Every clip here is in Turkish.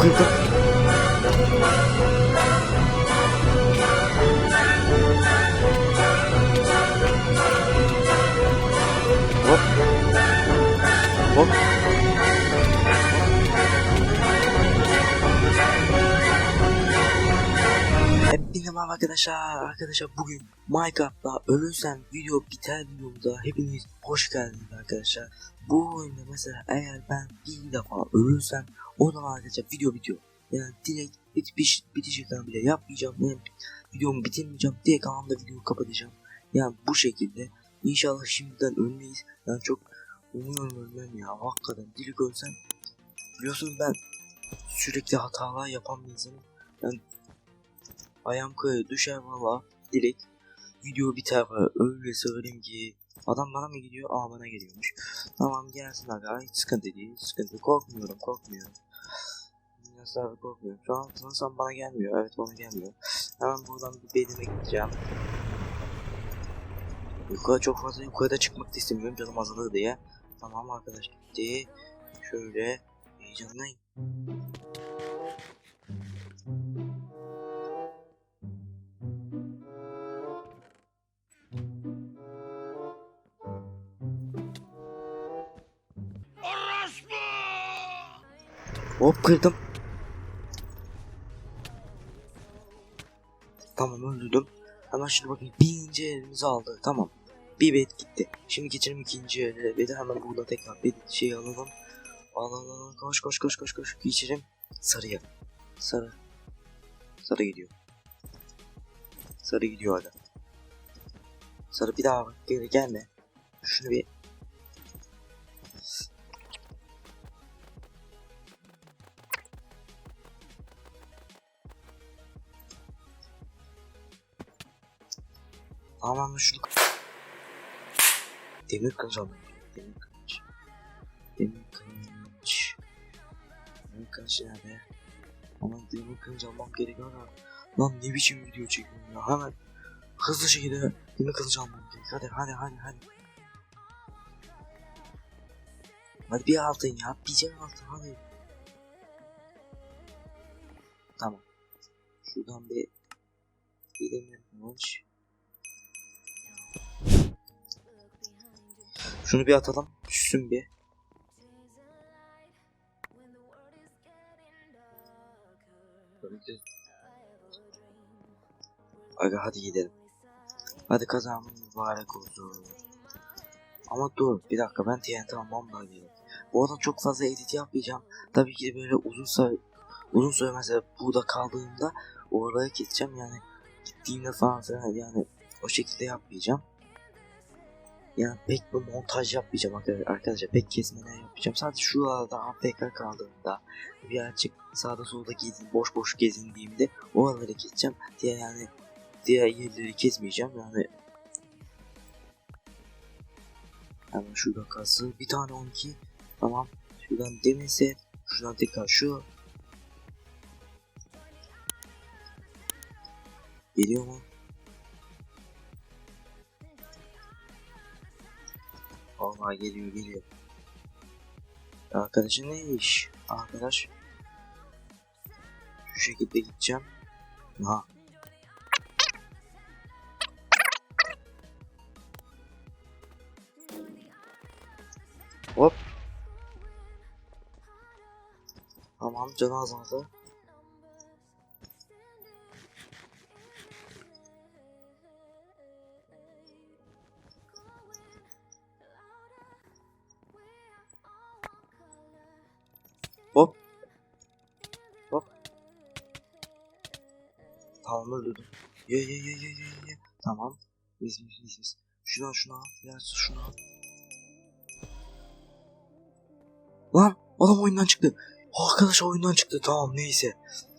kırdım. Hop. Hop. Hepinize merhaba arkadaşlar. Arkadaşlar bugün Minecraft'ta ölürsen video biter videomuza hepiniz hoş geldiniz arkadaşlar. Bu oyunda mesela eğer ben bir defa ölürsem o zaman arkadaşlar video bitiyor. Yani direkt bitiş, bitiş ekranı bile yapmayacağım. Yani videomu bitirmeyeceğim. Direkt anında videoyu kapatacağım. Yani bu şekilde. İnşallah şimdiden ölmeyiz. Yani çok umuyorum ölmem ya. Hakikaten direkt ölsem. Biliyorsunuz ben sürekli hatalar yapan bir insanım. Yani ayağım kayıyor düşer valla direkt video biter öyle söyleyeyim ki adam bana mı gidiyor aa bana geliyormuş tamam gelsin aga hiç sıkıntı değil sıkıntı korkmuyorum korkmuyorum Nasıl korkmuyorum şu an sanırsam bana gelmiyor. Evet bana gelmiyor. Hemen buradan bir bedene gideceğim. Yukarı çok fazla yukarıda çıkmak da istemiyorum. Canım azalır diye. Tamam arkadaş gitti. Şöyle heyecanlıyım Hop kırdım. Tamam öldürdüm. Hemen şimdi bakın birinci elimizi aldı. Tamam. Bir bet gitti. Şimdi geçelim ikinci ele. De hemen burada tekrar bir şey alalım. Al al al. Koş koş koş koş koş. Geçelim. Sarıya. Sarı. Sarı gidiyor. Sarı gidiyor hala. Sarı bir daha. Geri gelme. Şunu bir Aman şunu Demir kılıç aldım. Demir kılıç. Demir kılıç. Demir kılıç nerede? Aman demir kılıç almam gerekiyor ama. Lan ne biçim video çekiyorum ya hemen. Hızlı şekilde demir kılıç almam gerekiyor. Hadi hadi hadi hadi. Hadi bir altın ya. Bir can altın hadi. Tamam. Şuradan bir demir kılıç. Şunu bir atalım. Düşsün bir. Aga hadi gidelim. Hadi kazamın mübarek olsun. Ama dur bir dakika ben TNT almam gerek. Bu arada çok fazla edit yapmayacağım. Tabii ki böyle uzun süre uzun süre mesela burada kaldığımda oraya gideceğim yani gittiğimde falan filan yani o şekilde yapmayacağım. Yani pek bir montaj yapmayacağım arkadaşlar. pek kesmeler yapacağım. Sadece şu arada AFK kaldığımda birazcık sağda solda gezin, boş boş gezindiğimde oraları keseceğim. Diğer yani diğer yerleri kesmeyeceğim yani. Hemen şurada kalsın. Bir tane 12. Tamam. Şuradan demirse. Şuradan tekrar şu. Geliyor mu? Vallahi geliyor geliyor. Arkadaşın ne iş? Arkadaş. Şu şekilde gideceğim. Ha. Hop. Tamam canı azaldı. Tamam öldürdüm. Ye ye ye ye ye ye. Tamam. Mis mis mis mis. Şuna şuna. Ya şuna. Lan adam oyundan çıktı. Arkadaş oyundan çıktı. Tamam neyse.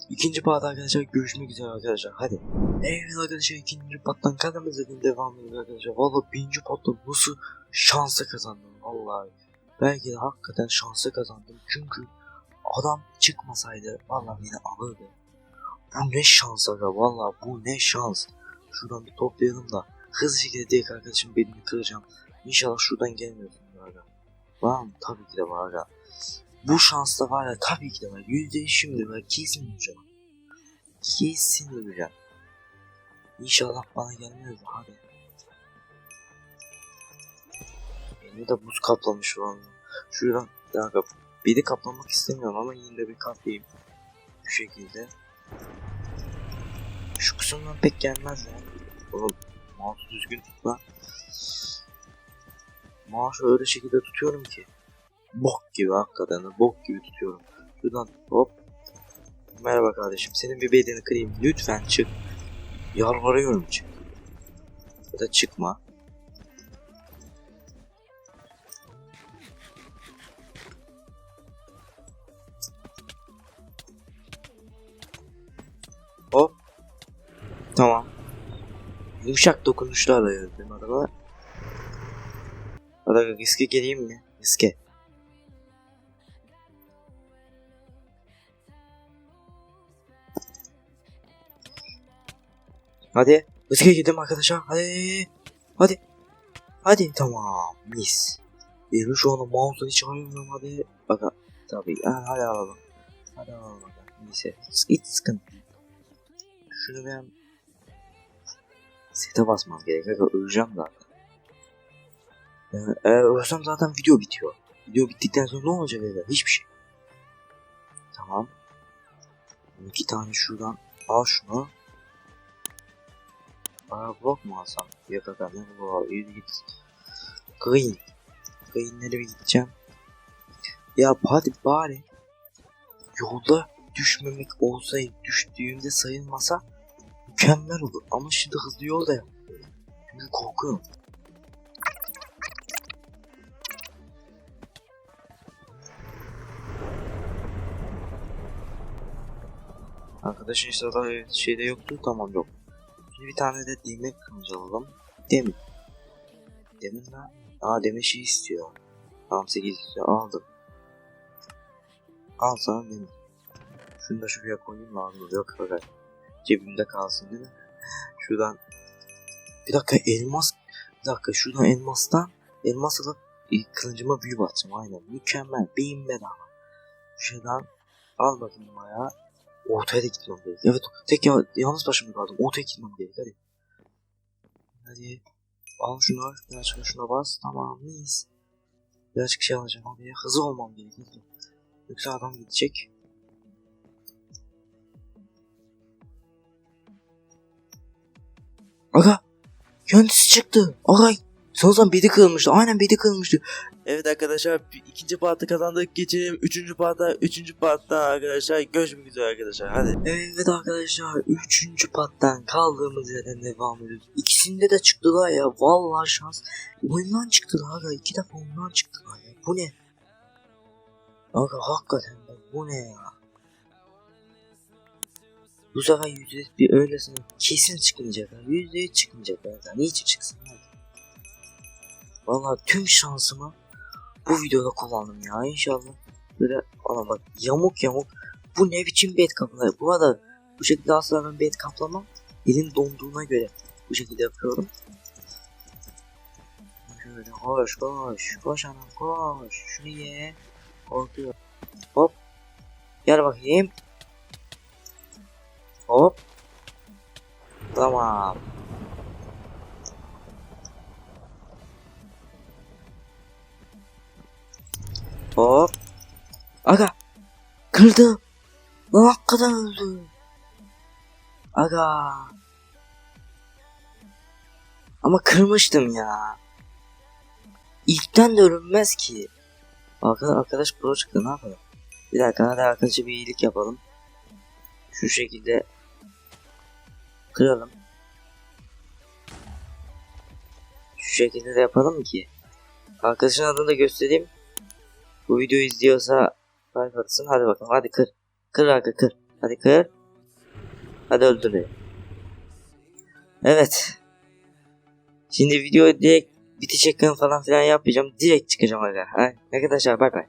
İkinci part arkadaşlar görüşmek üzere arkadaşlar. Hadi. Evet arkadaşlar ikinci pattan kademizden devam ediyoruz arkadaşlar. Valla birinci pattan nasıl şansa kazandım. Vallahi. Belki de hakikaten şansa kazandım. Çünkü adam çıkmasaydı vallahi beni alırdı. Bu ne şans aga valla bu ne şans. Şuradan bir toplayalım da hızlı şekilde direkt arkadaşım belini kıracağım. İnşallah şuradan gelmiyorsun aga. Mı? Tabii ki de var aga. Bu şansla var ya tabii ki de var. Yüzde yüz şimdi var. Kesin vuracağım. Kesin vuracağım. İnşallah bana gelmez de hadi. Beni de buz kaplamış falan. Şuradan bir dakika. Beni kaplamak istemiyorum ama yine de bir kaplayayım. Bu şekilde. Şu kısımdan pek gelmez ya. Oğlum düzgün tutma. Mouse'u öyle şekilde tutuyorum ki. Bok gibi hakikaten bok gibi tutuyorum. Şuradan hop. Merhaba kardeşim senin bir bedeni kırayım. Lütfen çık. Yalvarıyorum çık. Ya da çıkma. Yumuşak dokunuşlarla yazdım araba. Hadi riske geleyim mi? Riske. Hadi. Riske gidelim arkadaşlar. Hadi. Hadi. Hadi. Tamam. Mis. Benim şu anda mouse'u hiç alamıyorum. Hadi. Bak. Tabii. Ha, hadi alalım. Hadi alalım. Neyse. Hiç sıkıntı. Şunu ben sete basmam gerekiyor. Öleceğim zaten. Yani eğer ölsem zaten video bitiyor. Video bittikten sonra ne olacak evde? Hiçbir şey. Tamam. İki tane şuradan al şunu. Aa blok mu alsam? Yok ne bu al? Yürü git. Green. Green'lere bir gideceğim. Ya hadi bari yolda düşmemek olsaydı düştüğümde sayılmasa mükemmel olur. Ama şimdi hızlı yolda ya. Şimdi korkuyorum. Arkadaşın inşallah şeyde yoktu. Tamam yok. Şimdi bir tane de demir kılıcı alalım. Demir. Demir ne? Aa demir şey istiyor. Tamam 8 istiyor. Aldım. Al sana demir. Şunu da şuraya koyayım lazım. Yok fakat. Cebimde kalsın değil mi? Şuradan. Bir dakika elmas. Bir dakika şuradan elmastan. Elmas alıp e, kılıcıma büyü batacağım. Aynen. Mükemmel. Beyin bedava. Şuradan al bakayım ayağı. Ortaya da gitmem gerek. Evet tek ya yalnız başıma kaldım. Ortaya gitmem gerek hadi. Hadi. Al şunu. Birazcık şuna bas. Tamam mis. Birazcık şey alacağım abi. Hızlı olmam gerek. Yoksa adam gidecek. Aga. Kendisi çıktı. Aga. Sanırsam bedi kırılmıştı. Aynen bedi kırılmıştı. Evet arkadaşlar ikinci partı kazandık. Geçelim üçüncü parta. Üçüncü partta arkadaşlar görüşmek üzere arkadaşlar. Hadi. Evet arkadaşlar üçüncü parttan kaldığımız yerden devam ediyoruz. İkisinde de çıktılar ya. Vallahi şans. Oyundan çıktılar aga. İki defa oyundan çıktılar ya. Bu ne? Aga hakikaten bu ne ya? Bu sefer yüzde yüz bir öylesine kesin çıkmayacak. ha. Yüzde yüz çıkmayacak zaten. Niçin çıksın hadi. Valla tüm şansımı bu videoda kullandım ya inşallah. Böyle ana bak yamuk yamuk. Bu ne biçim bed kaplama. Bu arada bu şekilde asla ben bed kaplamam. Elim donduğuna göre bu şekilde yapıyorum. Şöyle koş koş. Koş anam koş. Şunu ye. Korkuyor. Hop. Gel bakayım. Hop. Tamam. Hop. Aga. Kırdı. Lan hakikaten öldü. Aga. Ama kırmıştım ya. İlkten de ölünmez ki. Arkadaş, arkadaş pro çıktı ne yapalım? Bir dakika hadi arkadaşa bir iyilik yapalım. Şu şekilde kıralım. Şu şekilde de yapalım ki. Arkadaşın adını da göstereyim. Bu videoyu izliyorsa like atsın. Hadi bakalım hadi kır. Kır arka kır. Hadi kır. Hadi öldür. Evet. Şimdi video direkt bitecek falan filan yapmayacağım. Direkt çıkacağım aga. Arkadaşlar bay bay.